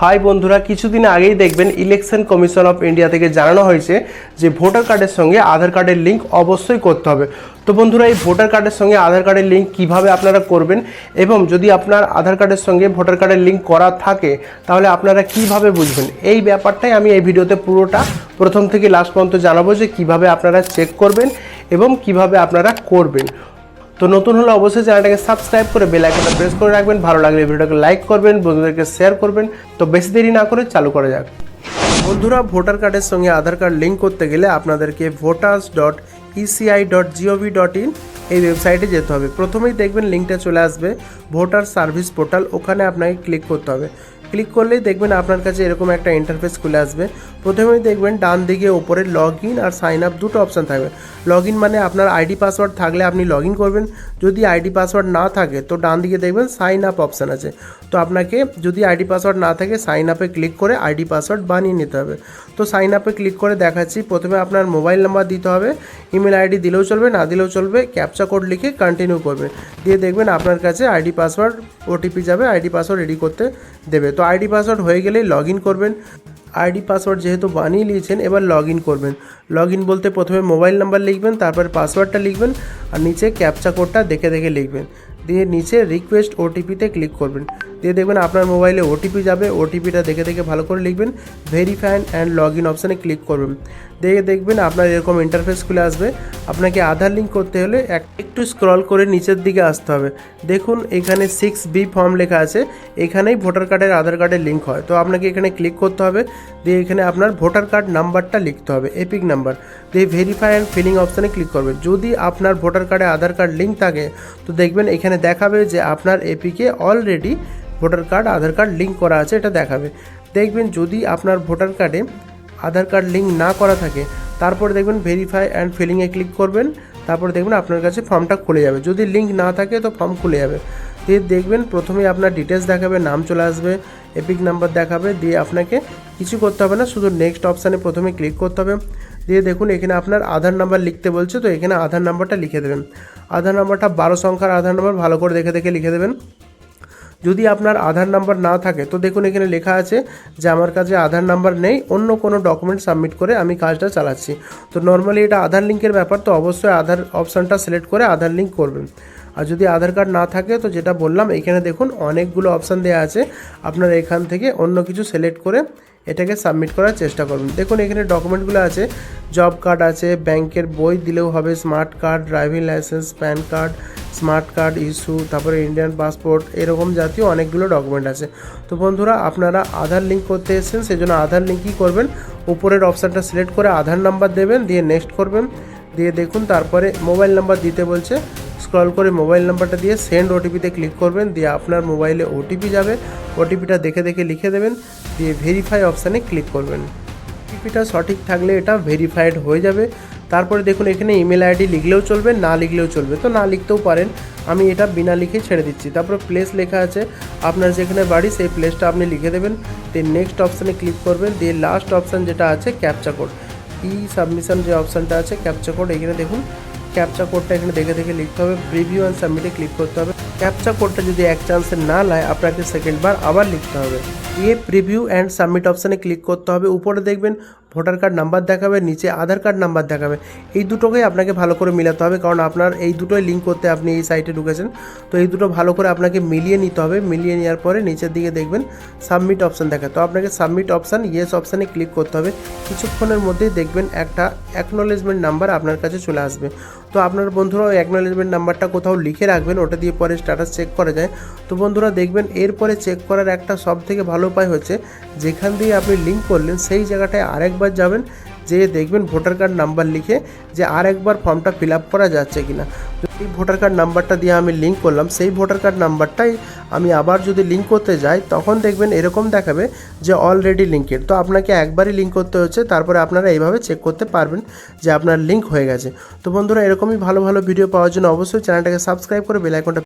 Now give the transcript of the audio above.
High বন্ধুরা, কিছুদিন আগেই দেখবেন ইলেকশন কমিশন অফ ইন্ডিয়া থেকে জানানো হয়েছে যে ভোটার কার্ডের সঙ্গে আধার কার্ডের লিঙ্ক অবশ্যই করতে হবে। তো বন্ধুরা, এই ভোটার কার্ডের সঙ্গে আধার কার্ডের লিঙ্ক কীভাবে আপনারা করবেন এবং যদি আপনার আধার কার্ডের সঙ্গে ভোটার কার্ডের লিঙ্ক করা থাকে, তাহলে আপনারা কীভাবে বুঝবেন? এই ব্যাপারটাই আমি এই ভিডিওতে পুরোটা প্রথম থেকে লাস্ট পর্যন্ত জানাব যে কীভাবে আপনারা চেক করবেন এবং কীভাবে আপনারা করবেন। তো নতুন হলে অবশ্যই চ্যানেলটাকে সাবস্ক্রাইব করে বেল আইকনটা প্রেস করে রাখবেন। ভালো লাগলে ভিডিওটাকে লাইক করবেন, বন্ধুদেরকে শেয়ার করবেন। তো বেশি দেরি না করে চালু করা যাক। বন্ধুরা ভোটার কার্ডের সঙ্গে আধার কার্ড লিঙ্ক করতে গেলে আপনাদেরকে voters dot ECI dot GOV dot in এই ওয়েবসাইটে যেতে হবে। প্রথমেই দেখবেন লিঙ্কটা চলে আসবে ভোটার সার্ভিস পোর্টাল ওখানে আপনাকে ক্লিক করতে হবে। ক্লিক করলেই দেখবেন আপনার কাছে এরকম একটা ইন্টারফেস খুলে আসবে। প্রথমেই দেখবেন ডান দিকে ওপরে লগ ইন আর সাইন আপ দুটো অপশান থাকবে। লগ ইন মানে আপনার আইডি পাসওয়ার্ড থাকলে আপনি লগ ইন করবেন। যদি আইডি পাসওয়ার্ড না থাকে, তো ডান দিকে দেখবেন সাইন আপ অপশান আছে। তো আপনাকে যদি আইডি পাসওয়ার্ড না থাকে সাইন আপে ক্লিক করে আইডি পাসওয়ার্ড বানিয়ে নিতে হবে। তো সাইন আপে ক্লিক করে দেখাচ্ছি। প্রথমে আপনার মোবাইল নাম্বার দিতে হবে। ইমেল আইডি দিলেও চলবে, না দিলেও চলবে। ক্যাপচা কোড লিখে কন্টিনিউ করবেন দিয়ে দেখবেন আপনার কাছে আইডি পাসওয়ার্ড ওটিপি যাবে। আইডি পাসওয়ার্ড রেডি করতে দেবে। তো আইডি পাসওয়ার্ড হয়ে গেলেই লগ ইন করবেন। আইডি পাসওয়ার্ড যেহেতু বানিয়ে নিয়েছেন, এবার লগ ইন করবেন। লগ ইন বলতে প্রথমে মোবাইল নাম্বার লিখবেন, তারপর পাসওয়ার্ডটা লিখবেন আর নিচে ক্যাপচা কোডটা দেখে দেখে লিখবেন। দিয়ে নিচে রিকোয়েস্ট ওটিপিতে ক্লিক করবেন। দিয়ে দেখবেন আপনার মোবাইলে ওটিপি যাবে ওটিপিটা দেখে দেখে ভালো করে লিখবেন ভেরিফাই অ্যান্ড লগ ইন অপশানে ক্লিক করবেন। দেখে দেখবেন আপনার এরকম ইন্টারফেস খুলে আসবে। আপনাকে আধার লিঙ্ক করতে হলে এক একটু স্ক্রল করে নিচের দিকে আসতে হবে। দেখুন এখানে সিক্স বি ফর্ম লেখা আছে, এখানেই ভোটার কার্ডের আধার কার্ডের লিঙ্ক হয়। তো আপনাকে এখানে ক্লিক করতে হবে, দিয়ে এখানে আপনার ভোটার কার্ড নাম্বারটা লিখতে হবে এপিক নাম্বার দিয়ে ভেরিফাই অ্যান্ড ফিলিং অপশানে ক্লিক করবেন। যদি আপনার ভোটার কার্ডে আধার কার্ড লিঙ্ক থাকে, তো দেখবেন এখানে দেখাবে যে আপনার APK already voter card Aadhaar card link করা আছে, এটা দেখাবে। দেখবেন যদি আপনার ভোটার কার্ডে আধার কার্ড লিঙ্ক না করা থাকে, তারপরে দেখবেন ভেরিফাই অ্যান্ড ফিলিংয়ে ক্লিক করবেন, তারপরে দেখবেন আপনার কাছে ফর্মটা খুলে যাবে। যদি লিঙ্ক না থাকে, তো ফর্ম খুলে যাবে। দিয়ে দেখবেন প্রথমেই আপনার ডিটেলস দেখাবে, নাম চলে আসবে এপিক নাম্বার দেখাবে, দিয়ে আপনাকে কিছু করতে হবে না, শুধু নেক্সট অপশানে প্রথমে ক্লিক করতে হবে। দিয়ে দেখুন, এখানে আপনার আধার নাম্বার লিখতে বলছে, তো এখানে আধার নাম্বারটা লিখে দেবেন। আধার নাম্বারটা বারো সংখ্যার আধার নাম্বার, ভালো করে দেখে দেখে লিখে দেবেন। যদি আপনার আধার নাম্বার না থাকে, তো দেখুন, এখানে লেখা আছে যে আমার কাছে আধার নাম্বার নেই, অন্য কোনো ডকুমেন্ট সাবমিট করে আমি কাজটা চালাচ্ছি। তো নর্মালি এটা আধার লিঙ্কের ব্যাপার, তো অবশ্যই আধার অপশানটা সিলেক্ট করে আধার লিঙ্ক করবেন। আর যদি আধার কার্ড না থাকে, তো যেটা বললাম, এখানে দেখুন, অনেকগুলো অপশান দেওয়া আছে। আপনার এখান থেকে অন্য কিছু সিলেক্ট করে এটাকে সাবমিট করার চেষ্টা করবেন দেখুন, এখানে ডকুমেন্টগুলো আছে। জব কার্ড আছে, ব্যাংকের বই দিলেও হবে smart card driving licence PAN card smart card issue তারপরে ইন্ডিয়ান পাসপোর্ট এরকম জাতীয় অনেকগুলো ডকুমেন্ট আছে। তো বন্ধুরা, আপনারা আধার লিঙ্ক করতে এসেছেন সেই জন্য আধার লিঙ্ক কী করবেন। উপরের অপশানটা সিলেক্ট করে আধার নাম্বার দেবেন, দিয়ে নেক্সট করবেন। দিয়ে দেখুন, তারপরে মোবাইল নাম্বার দিতে বলছে। স্ক্রল করে মোবাইল নাম্বারটা দিয়ে সেন্ড ওটিপিতে ক্লিক করবেন, দিয়ে আপনার মোবাইলে ওটিপি যাবে, ওটিপিটা দেখে দেখে লিখে দেবেন, দিয়ে ভেরিফাই অপশানে ক্লিক করবেন। ওটিপিটা সঠিক থাকলে এটা ভেরিফাইড হয়ে যাবে। তারপরে দেখুন, এখানে ইমেল আইডি লিখলেও চলবে, না লিখলেও চলবে। তো না লিখতেও পারেন, আমি এটা বিনা লিখে ছেড়ে দিচ্ছি। তারপরে প্লেস লেখা আছে, আপনার যেখানে বাড়ি, সেই প্লেসটা আপনি লিখে দেবেন, দিয়ে নেক্সট অপশানে ক্লিক করবেন, দিয়ে লাস্ট অপশান যেটা আছে ক্যাপচা কোড ই সাবমিশন যে অপশানটা আছে ক্যাপচা কোড এখানে দেখুন ক্যাপচা কোডটা এখানে দেখে দেখে লিখতে হবে প্রিভিউ অ্যান্ড সাবমিটে ক্লিক করতে হবে। ক্যাপচা কোডটা যদি এক চান্সে না লায়, আপনাকে সেকেন্ড বার আবার লিখতে হবে। দিয়ে প্রিভিউ অ্যান্ড সাবমিট অপশানে ক্লিক করতে হবে। উপরে দেখবেন ভোটার কার্ড নাম্বার দেখাবে, নিচে আধার কার্ড নাম্বার দেখাবে। এই দুটোকেই আপনাকে ভালো করে মিলাতে হবে কারণ আপনার এই দুটোই লিঙ্ক করতে আপনি এই সাইটে ঢুকেছেন। তো এই দুটো ভালো করে আপনাকে মিলিয়ে নিতে হবে। মিলিয়ে নেওয়ার পরে নিচের দিকে দেখবেন সাবমিট অপশান দেখা তো আপনাকে সাবমিট অপশান ইয়েস অপশানে ক্লিক করতে হবে। কিছুক্ষণের মধ্যেই দেখবেন একটা অ্যাকনোলেজমেন্ট নাম্বার আপনার কাছে চলে আসবে। তো আপনার বন্ধুরা ওই অ্যাকনোলেজমেন্ট নাম্বারটা কোথাও লিখে রাখবেন, ওটা দিয়ে পরে স্ট্যাটাস চেক করা যায়। তো বন্ধুরা দেখবেন এরপরে চেক করার একটা সব থেকে ভালো উপায় হচ্ছে যেখান দিয়ে আপনি লিঙ্ক করলেন, সেই জায়গাটায় আরেকবার যাবেন যে দেখবেন ভোটার কার্ড নাম্বার লিখে যে আরেকবার ফর্মটা ফিল আপ করা যাচ্ছে কিনা। যদি ভোটার কার্ড নাম্বারটা দিয়ে আমি লিঙ্ক করলাম, সেই ভোটার কার্ড নাম্বারটাই আমি আবার যদি লিঙ্ক করতে যাই, তখন দেখবেন এরকম দেখাবে যে অলরেডি লিঙ্কের তো আপনাকে একবারই লিঙ্ক করতে হচ্ছে, তারপরে আপনারা এইভাবে চেক করতে পারবেন যে আপনার লিঙ্ক হয়ে গেছে। তো বন্ধুরা, এরকমই ভালো ভালো ভিডিও পাওয়ার জন্য অবশ্যই চ্যানেলটাকে সাবস্ক্রাইব করে বেল আইকনটা